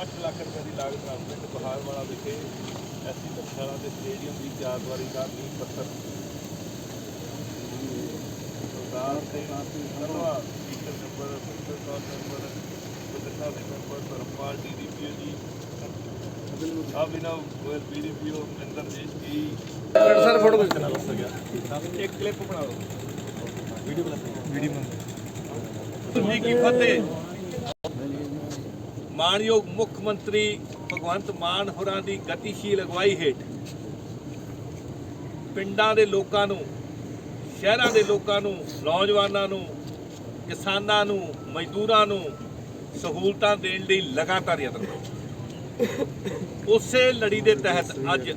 ਅੱਠ ਲੱਖ ਰੁਪਏ ਦੀ ਲਾਗਤ ਨਾਲ ਪਿੰਡ ਬਹਾਰ ਵਾਲਾ ਵਿਖੇ ਐਸੀ ਧਰਮਸ਼ਾਲਾ ਦੇ ਸਟੇਡੀਅਮ ਦੀ ਚਾਰ ਦੀਵਾਰੀ ਦਾ ਨੀਂਹ ਪੱਥਰ ਸਰਦਾਰ ਤੇ ਨਾਸੀ ਸਰਵਾ ਬਦਰਨਾ ਦੇ ਨੰਬਰ ਧਰਮਪਾਲ ਡੀਡੀਪੀਓ ਜੀ ਅਭਿਨਵ ਗੋਇਲ ਪੀਡੀਪੀਓ ਮਨਿੰਦਰ ਜੀ। ਕੀ ਸਰ ਫੋਟੋ ਖਿੱਚਣਾ ਇੱਕ ਕਲਿੱਪ ਬਣਾ ਲਓ ਵੀਡੀਓ ਬਣਾ ਵੀਡੀਓ ਬਣਾ ਕੀ ਫਤਿਹ? ਮਾਨਯੋਗ ਮੁੱਖ ਮੰਤਰੀ ਭਗਵੰਤ ਮਾਨ ਹੋਰਾਂ ਦੀ ਗਤੀਸ਼ੀਲ ਅਗਵਾਈ ਹੇਠ ਪਿੰਡਾਂ ਦੇ ਲੋਕਾਂ ਨੂੰ ਸ਼ਹਿਰਾਂ ਦੇ ਲੋਕਾਂ ਨੂੰ ਨੌਜਵਾਨਾਂ ਨੂੰ ਕਿਸਾਨਾਂ ਨੂੰ ਮਜ਼ਦੂਰਾਂ ਨੂੰ ਸਹੂਲਤਾਂ ਦੇਣ ਲਈ ਲਗਾਤਾਰ ਯਤਨ ਉਸੇ ਲੜੀ ਦੇ ਤਹਿਤ ਅੱਜ